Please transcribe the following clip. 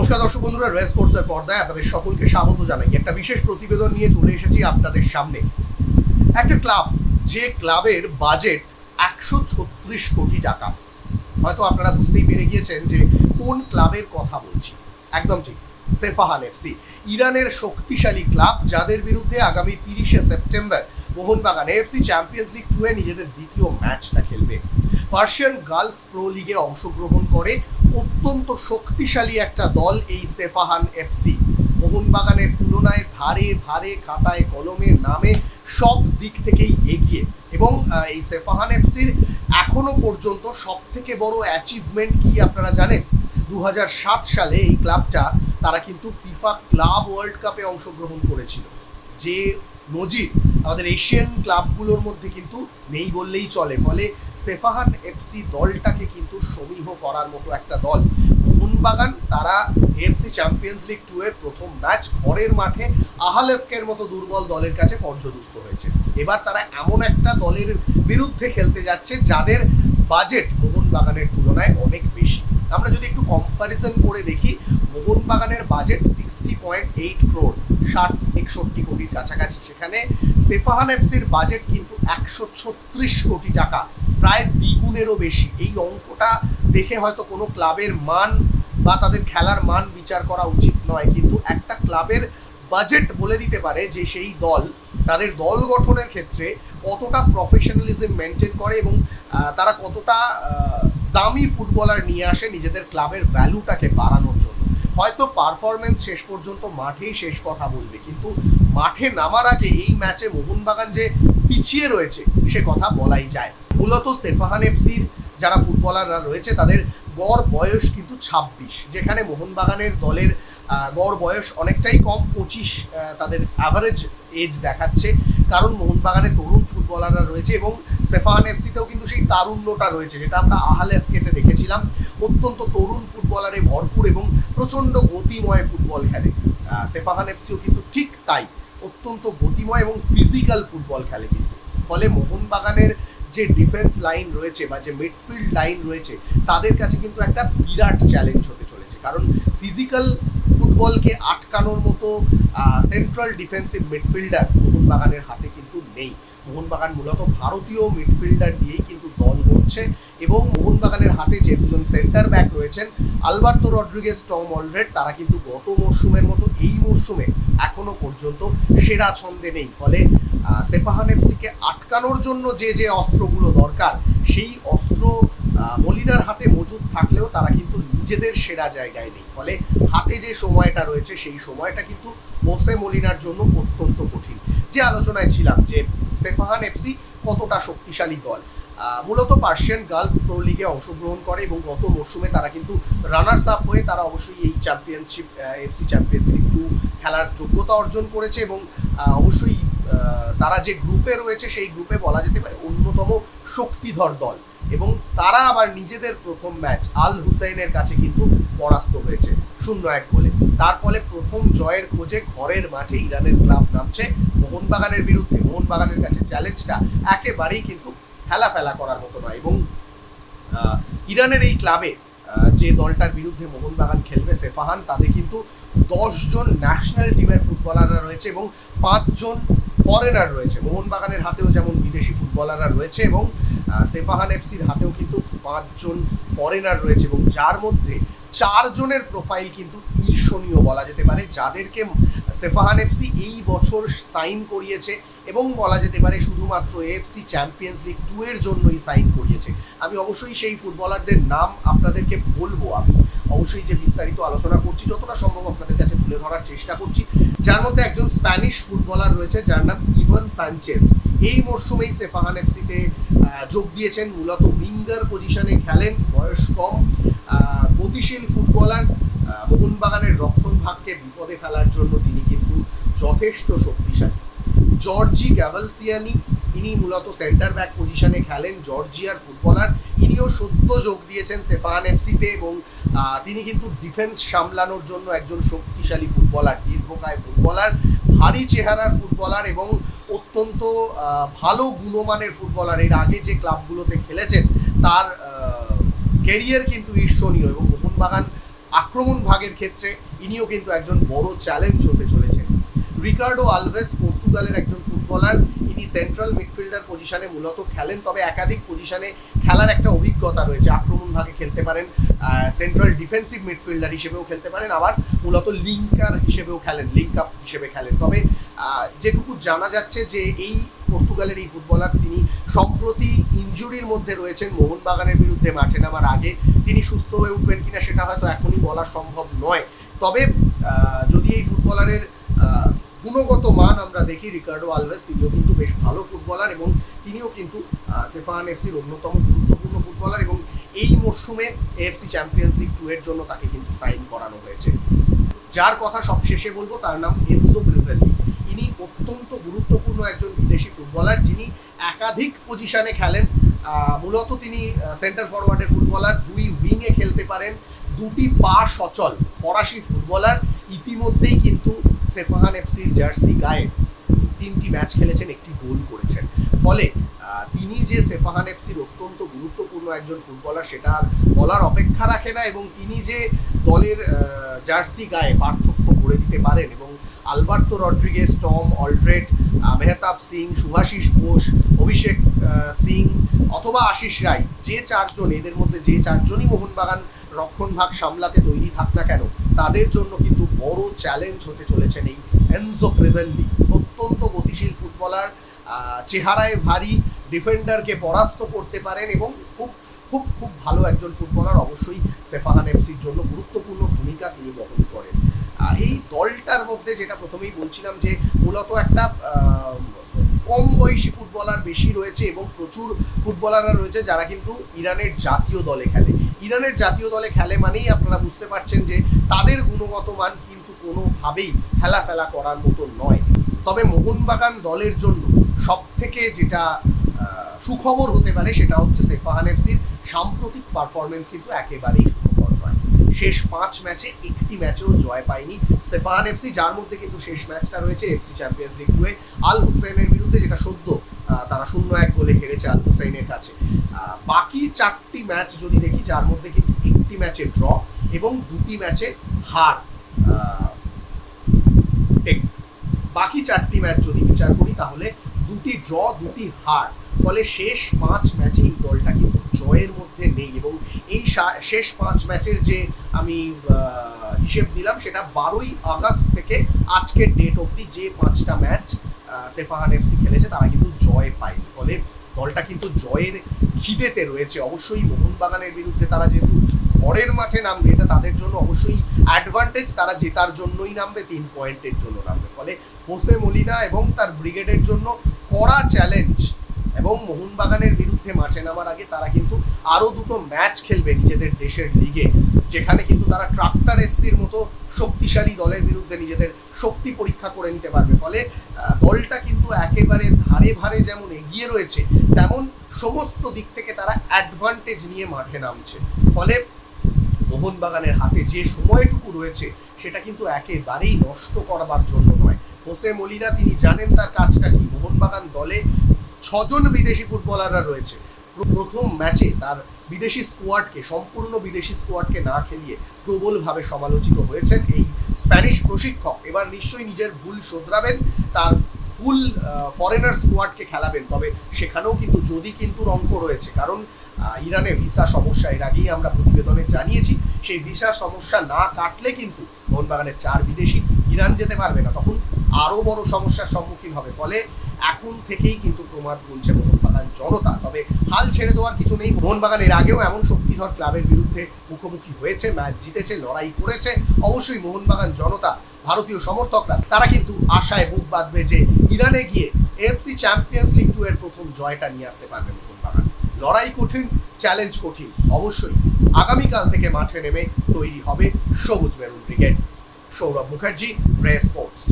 নমস্কার দর্শক বন্ধুরা, রেস স্পোর্টসের পর্দায় আপনাদের সকলকে স্বাগত জানাই। একটা বিশেষ প্রতিবেদন নিয়ে চলে এসেছি আপনাদের সামনে। একটা ক্লাব, যে ক্লাবের বাজেট একশো ছত্রিশ কোটি টাকা। হয়তো আপনারা বুঝতেই পেরে গিয়েছেন যে কোন ক্লাবের কথা বলছি। একদম ঠিক সেফাহান এফসি। ইরানের শক্তিশালী ক্লাব, যাদের বিরুদ্ধে আগামী তিরিশে September Mohun Bagan FC Champions League two এ নিজেদের দ্বিতীয় ম্যাচটা খেলবে। পার্সিয়ান গালফ প্রো লিগে অংশগ্রহণ করে অত্যন্ত শক্তিশালী একটা দল এই সেফাহান এফসি মোহনবাগানের তুলনায় ধারে ধারে খাতায় কলমে নামে সব দিক থেকেই এগিয়ে এবং এই সেফাহান এফসির এখনও পর্যন্ত সব থেকে বড় অ্যাচিভমেন্ট কি আপনারা জানেন? দু হাজার সাত সালে এই ক্লাবটা, তারা কিন্তু ফিফা ক্লাব ওয়ার্ল্ড কাপে অংশগ্রহণ করেছিল। যে নজির আমাদের এশিয়ান ক্লাবগুলোর মধ্যে কিন্তু নেই বললেই চলে। ফলে সেফাহান এফসি দলটাকে কিন্তু সমীহ করার মতো একটা দল। মোহনবাগান, তারা এফসি চ্যাম্পিয়ন্স লিগ টু এর প্রথম ম্যাচ ঘরের মাঠে আহালেফকের মতো দুর্বল দলের কাছে পর্যদুস্ত হয়েছে। এবার তারা এমন একটা দলের বিরুদ্ধে খেলতে যাচ্ছে, যাদের বাজেট মোহনবাগানের তুলনায় অনেক বেশি। আমরা যদি একটু কম্প্যারিজন করে দেখি, মোহনবাগানের budget sixty point eight crore ষাট, একষট্টি কোটির কাছাকাছি সেখানে সেফাহান এফসির বাজেট কিন্তু একশো ছত্রিশ কোটি টাকা, প্রায় দ্বিগুণেরও বেশি। এই অঙ্কটা দেখে হয়তো কোনো ক্লাবের মান বা তাদের খেলার মান বিচার করা উচিত নয়, কিন্তু একটা ক্লাবের বাজেট বলে দিতে পারে যে সেই দল তাদের দল গঠনের ক্ষেত্রে কতটা প্রফেশনালিজম মেনটেন করে এবং তারা কতটা দামি ফুটবলার নিয়ে আসে নিজেদের ক্লাবের ভ্যালুটাকে বাড়ানোর জন্য। হয়তো পারফরমেন্স শেষ পর্যন্ত মাঠেই শেষ কথা বলবে। কিন্তু মাঠে নামার আগে এই ম্যাচে মোহনবাগান যে পিছিয়ে রয়েছে, সে কথা বলাই যায়। মূলত সেফাহান এফসির যারা ফুটবলাররা রয়েছে, তাদের গড় বয়স কিন্তু ছাব্বিশ, যেখানে মোহনবাগানের দলের গড় বয়স অনেকটাই কম, পঁচিশ তাদের অ্যাভারেজ এজ দেখাচ্ছে। কারণ মোহনবাগানে তরুণ ফুটবলাররা রয়েছে এবং সেফাহান এফসিতেও কিন্তু সেই তারুণ্যটা রয়েছে, যেটা আমরা আহাল এফকেতে দেখেছিলাম। অত্যন্ত তরুণ ফুটবলারে ভরপুর এবং প্রচণ্ড গতিময় ফুটবল খেলে। সেফাহান এফসিও কিন্তু ঠিক তাই। অত্যন্ত গতিময় এবং ফিজিক্যাল ফুটবল খেলে কিন্তু। ফলে মোহনবাগানের যে ডিফেন্স লাইন রয়েছে বা যে মিডফিল্ড লাইন রয়েছে, তাদের কাছে কিন্তু একটা বিরাট চ্যালেঞ্জ হতে চলেছে। কারণ ফিজিক্যাল ফুটবলকে আটকানোর মতো সেন্ট্রাল ডিফেন্সিভ মিডফিল্ডার মোহনবাগানের হাতে মোহনবাগান মূলত ভারতীয় মিডফিল্ডার দিয়েই কিন্তু দল গড়ছে এবং মোহনবাগানের হাতে যে দুজন সেন্টার ব্যাক রয়েছেন, আলবার্তো রড্রিগেস টম অলরেড, তারা কিন্তু গত মরশুমের মতো এই মরশুমে এখনও পর্যন্ত সেরা ছন্দে নেই। ফলে সেপাহান এফসিকে আটকানোর জন্য যে যে অস্ত্রগুলো দরকার, সেই অস্ত্র মলিনার হাতে মজুদ থাকলেও তারা কিন্তু নিজেদের সেরা জায়গায় নেই। ফলে, হাতে যে সময়টা রয়েছে, সেই সময়টা কিন্তু মোসে মলিনার জন্য অত্যন্ত কঠিন। যে আলোচনায় ছিলাম যে সেফাহান এফসি কতটা শক্তিশালী দল। মূলত পার্সিয়ান গালফ প্রো লিগে অংশগ্রহণ করে এবং গত মরশুমে তারা কিন্তু রানার্স আপ হয়ে তারা অবশ্যই এই চ্যাম্পিয়নশিপ এফসি চ্যাম্পিয়নশিপ টু খেলার যোগ্যতা অর্জন করেছে এবং অবশ্যই তারা যে গ্রুপে রয়েছে সেই গ্রুপে বলা যেতে পারে অন্যতম শক্তিধর দল এবং তারা আবার নিজেদের প্রথম ম্যাচ আল হুসাইনের কাছে কিন্তু পরাস্ত হয়েছে। শূন্য এক গোলে। তার ফলে প্রথম জয়ের খোঁজে ঘরের মাঠে ইরানের ক্লাব নামছে মোহনবাগানের বিরুদ্ধে মোহনবাগানের কাছে চ্যালেঞ্জটা একেবারেই কিন্তু ফেলা ফেলা করার মতো নয় এবং ইরানের এই ক্লাবে যে দলটার বিরুদ্ধে মোহনবাগান খেলবে সেফাহান তাদের কিন্তু দশজন ন্যাশনাল টিমের ফুটবলাররা রয়েছে এবং পাঁচজন ফরেনার রয়েছে। মোহনবাগানের হাতেও যেমন বিদেশি ফুটবলাররা রয়েছে এবং সেফাহান এফসির হাতেও কিন্তু পাঁচজন ফরেনার রয়েছে এবং যার মধ্যে চারজনের প্রোফাইল কিন্তু ঈর্ষণীয় বলা যেতে পারে, যাদেরকে সেফাহান এফসি এই বছর সাইন করিয়েছে এবং বলা যেতে পারে শুধুমাত্র এফসি চ্যাম্পিয়ন্স লিগ টু এর জন্যই সাইন করিয়েছে। আমি অবশ্যই সেই ফুটবলারদের নাম আপনাদেরকে বলব আমি। অবশ্যই যে বিস্তারিত আলোচনা করছি, যতটা সম্ভব আপনাদের কাছে তুলে ধরার চেষ্টা করছি। যার মধ্যে একজন স্প্যানিশ ফুটবলার রয়েছে, যার নাম ইভান সানচেজ। এই মরশুমেই সেফাহান এফসিতে যোগ দিয়েছেন। মূলত উইঙ্গার পজিশনে খেলেন, বয়স কম। গতিশীল ফুটবলার মোহনবাগানের রক্ষণ ভাগকে বিপদে ফেলার জন্য তিনি যথেষ্ট শক্তিশালী। জর্জি গ্যাভালসিয়ানি ইনি মূলত সেন্টার ব্যাক পজিশনে খেলেন, জর্জিয়ার ফুটবলার ইনিও সদ্য যোগ দিয়েছেন সেফান এফসিতে এবং তিনি কিন্তু ডিফেন্স সামলানোর জন্য একজন শক্তিশালী ফুটবলার দীর্ঘকায় ফুটবলার ভারী চেহারার ফুটবলার এবং অত্যন্ত ভালো গুণমানের ফুটবলার এর আগে যে ক্লাবগুলোতে খেলেছেন, তার কেরিয়ার কিন্তু ঈর্ষণীয় এবং মোহনবাগান আক্রমণ ভাগের ক্ষেত্রে ইনিও কিন্তু একজন বড় চ্যালেঞ্জ হতে চলেছেন। রিকার্ডো আলভেস পর্তুগালের একজন ফুটবলার। ইনি সেন্ট্রাল মিডফিল্ডার পজিশনে মূলত খেলেন, তবে একাধিক পজিশনে খেলার একটা অভিজ্ঞতা রয়েছে। আক্রমণ ভাগে খেলতে পারেন সেন্ট্রাল ডিফেন্সিভ মিডফিল্ডার হিসেবেও খেলতে পারেন, আবার মূলত লিঙ্কার হিসেবেও খেলেন লিঙ্ক আপ হিসেবে খেলেন। তবে যেটুকু জানা যাচ্ছে যে এই পর্তুগালের এই ফুটবলার তিনি সম্প্রতি ইনজুরির মধ্যে রয়েছেন, মোহনবাগানের বিরুদ্ধে মাঠে নামার আগে। তিনি সুস্থ হয়ে উঠবেন কিনা সেটা হয়তো এখনই বলা সম্ভব নয়। তবে যদি এই ফুটবলারের গুণগত মান আমরা দেখি রিকার্ডো আলভেস, তিনিও কিন্তু বেশ ভালো ফুটবলার এবং তিনিও কিন্তু সেফাহান এফসির অন্যতম গুরুত্বপূর্ণ ফুটবলার এবং এই মরশুমে এএফসি চ্যাম্পিয়ন্স লিগ টু এর জন্য তাকে কিন্তু সাইন করানো হয়েছে। যার কথা সবশেষে বলব, তার নাম এনজো ব্রিভেলি ইনি অত্যন্ত গুরুত্বপূর্ণ একজন বিদেশি ফুটবলার যিনি একাধিক পজিশনে খেলেন। মূলত তিনি সেন্টার ফরওয়ার্ডের ফুটবলার, দুই উইংয়ে খেলতে পারেন, দুটি পা সচল ফরাসি ফুটবলার। ইতিমধ্যেই কিন্তু সেফাহান এফসির জার্সি গায়ে তিনটি ম্যাচ খেলেছেন একটি গোল করেছেন। ফলে তিনি যে সেফাহান এফসির অত্যন্ত গুরুত্বপূর্ণ একজন ফুটবলার সেটা আর বলার অপেক্ষা রাখে না এবং তিনি যে দলের জার্সি গায়ে পার্থক্য করে দিতে পারেন এবং আলবার্তো রড্রিগেস টম অলড্রেড আহ, মেহতাব সিং সুভাশিস বোস অভিষেক সিং অথবা আশিস রায় যে চারজন এদের মধ্যে যে চারজনই মোহনবাগান রক্ষণভাগ সামলাতে তৈরি থাক না কেন তাদের জন্য কিন্তু বড় চ্যালেঞ্জ হতে চলেছেন এই এনজো ক্রেভেনলি অত্যন্ত গতিশীল ফুটবলার চেহারায় ভারী ডিফেন্ডারকে পরাস্ত করতে পারেন এবং খুব খুব খুব ভালো একজন ফুটবলার অবশ্যই সেফাহান এফসির জন্য গুরুত্বপূর্ণ ভূমিকা তিনি বহন করেন। এই দলটার মধ্যে যেটা প্রথমেই বলছিলাম যে মূলত একটা কম বয়সী ফুটবলার বেশি রয়েছে এবং প্রচুর ফুটবলাররা রয়েছে যারা কিন্তু ইরানের জাতীয় দলে খেলে। ইরানের জাতীয় দলে খেলে মানেই আপনারা বুঝতে পারছেন যে তাদের গুণগত মান কিন্তু কোনোভাবেই খেলা ফেলা করার মতো নয়। তবে মোহনবাগান দলের জন্য সব থেকে যেটা সুখবর হতে পারে সেটা হচ্ছে সেফাহান এফসির সাম্প্রতিক পারফরমেন্স কিন্তু একেবারেই সুখবর নয়। শেষ পাঁচ ম্যাচে একটি ম্যাচেও জয় পায়নি সেফাহান এফসি, যার মধ্যে কিন্তু শেষ ম্যাচটা রয়েছে এফসি চ্যাম্পিয়ন্স লিগ টুয়ে। আল হুসেনের বিরুদ্ধে যেটা সদ্য তারা শূন্য এক গোলে হেরেছে আল হুসেনের কাছে। বাকি চারটি ম্যাচ যদি দেখি, যার মধ্যে কিন্তু একটি ম্যাচে ড্র এবং দুটি ম্যাচে হার বাকি চারটি ম্যাচ যদি বিচার করি, তাহলে দুটি ড্র, দুটি হার, ফলে শেষ পাঁচ ম্যাচে এই দলটা কিন্তু জয়ের মধ্যে এই শেষ পাঁচ ম্যাচের যে আমি হিসেব দিলাম, সেটা বারোই আগস্ট থেকে আজকের ডেট অবধি যে পাঁচটা ম্যাচ সেফাহান এফসি খেলেছে, তারা কিন্তু জয় পায়নি। ফলে দলটা কিন্তু জয়ের খিদেতে রয়েছে। অবশ্যই মোহনবাগানের বিরুদ্ধে তারা যেহেতু ঘরের মাঠে নামবে, এটা তাদের জন্য অবশ্যই অ্যাডভান্টেজ তারা জেতার জন্যই নামবে, তিন পয়েন্টের জন্য নামবে। ফলে হোসে মলিনা এবং তার ব্রিগেডের জন্য কড়া চ্যালেঞ্জ এবং মোহনবাগানের বিরুদ্ধে মাঠে নামার আগে তারা কিন্তু আরও দুটো ম্যাচ খেলবে নিজেদের দেশের লিগে, যেখানে কিন্তু তারা ট্রাক্টার এসসির মতো শক্তিশালী দলের বিরুদ্ধে নিজেদের শক্তি পরীক্ষা করে নিতে পারবে। ফলে দলটা কিন্তু একেবারে ধারে ভারে যেমন এগিয়ে রয়েছে, তেমন সমস্ত দিক থেকে তারা অ্যাডভান্টেজ নিয়ে মাঠে নামছে। ফলে, মোহনবাগানের হাতে যে সময়টুকু রয়েছে, সেটা কিন্তু একেবারেই নষ্ট করবার জন্য নয়। হোসে মলিনা, তিনি জানেন তার কাজটা কি? মোহনবাগান দলে ছজন বিদেশি ফুটবলাররা রয়েছে। প্রথম ম্যাচে তার বিদেশি স্কোয়াডকে, সম্পূর্ণ বিদেশি স্কোয়াডকে না খেলিয়ে প্রবলভাবে সমালোচিত হয়েছেন এই স্প্যানিশ প্রশিক্ষক। এবার নিশ্চয়ই নিজের ভুল শোধরাবেন, তার ফুল ফরেনার স্কোয়াডকে খেলাবেন। তবে সেখানেও কিন্তু যদি কিন্তু অঙ্ক রয়েছে, কারণ ইরানে ভিসা সমস্যা, এর আগেই আমরা প্রতিবেদনে জানিয়েছি, সেই ভিসা সমস্যা না কাটলে কিন্তু মোহনবাগানের চার বিদেশি ইরান যেতে পারবে না। তখন আরও বড় সমস্যার সম্মুখীন হবে। ফলে এখন থেকেই কিন্তু প্রমাদ বলছে মোহনবাগান জনতা। তবে হাল ছেড়ে দেওয়ার কিছু নেই। মোহনবাগান এর আগেও এমন শক্তিধর ক্লাবের বিরুদ্ধে মুখোমুখি হয়েছে, ম্যাচ জিতেছে, লড়াই করেছে। অবশ্যই মোহনবাগান জনতা, ভারতীয় সমর্থকরা, তারা কিন্তু আশায় বুক বাঁধবে যে ইরানে গিয়ে এফসি চ্যাম্পিয়ন্স লিগ টু এর প্রথম জয়টা নিয়ে আসতে পারবে মোহনবাগান। লড়াই কঠিন, চ্যালেঞ্জ কঠিন। অবশ্যই আগামীকাল থেকে মাঠে নেমে তৈরি হবে সবুজ মেরুন ব্রিগেড সৌরভ মুখার্জি, রে স্পোর্টস।